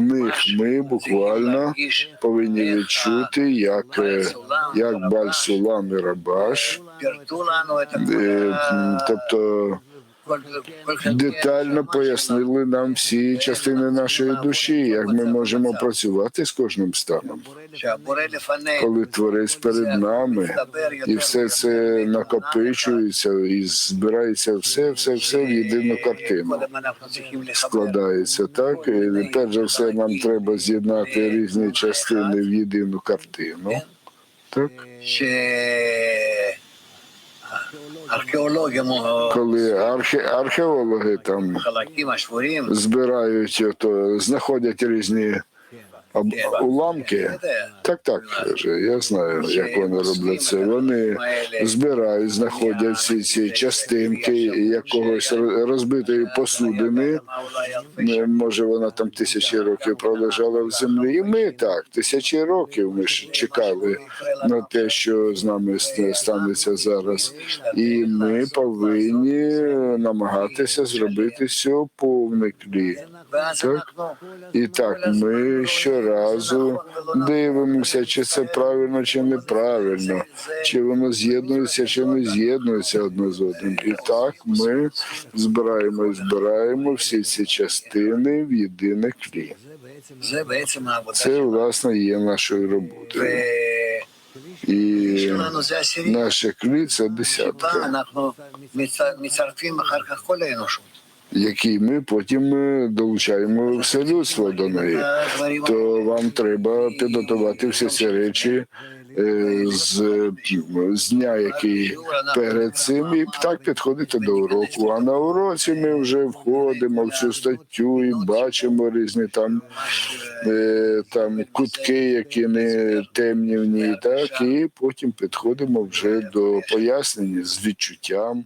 Них ми буквально повинні відчути, як, е, як Баль-Сулам і Рабаш, е, тобто детально пояснили нам всі частини нашої душі, як ми можемо працювати з кожним станом. Коли творець перед нами, і все це накопичується і збирається все, все, все в єдину картину. Складається так. І перш за все, нам треба з'єднати різні частини в єдину картину. Так, коли архе, археологи там збирають, то знаходять різні уламки. Так, так, я знаю, як вони роблять це. Вони збирають, знаходять ці, ці частинки якогось роз- розбитої посудини. Е, Може, вона там тисячі років пролежала в землі. І ми так, тисячі років ми ж чекали на те, що з нами станеться зараз. І ми повинні намагатися зробити цього повний клі. Так? І так, ми щоразу дивимося, чи це правильно, чи неправильно, чи воно з'єднується, чи не з'єднується одне з одним. І так ми збираємо і збираємо всі ці частини в єдине клі. Це власне є нашою роботою. І наше клі це десятка, який ми потім е, долучаємо все людство до неї. То вам треба підготувати всі ці речі е, з, з дня, який перед цим, і так підходити до уроку. А на уроці ми вже входимо в цю статтю і бачимо різні там, е, там кутки, які не темні в ній, так і потім підходимо вже до пояснення з відчуттям.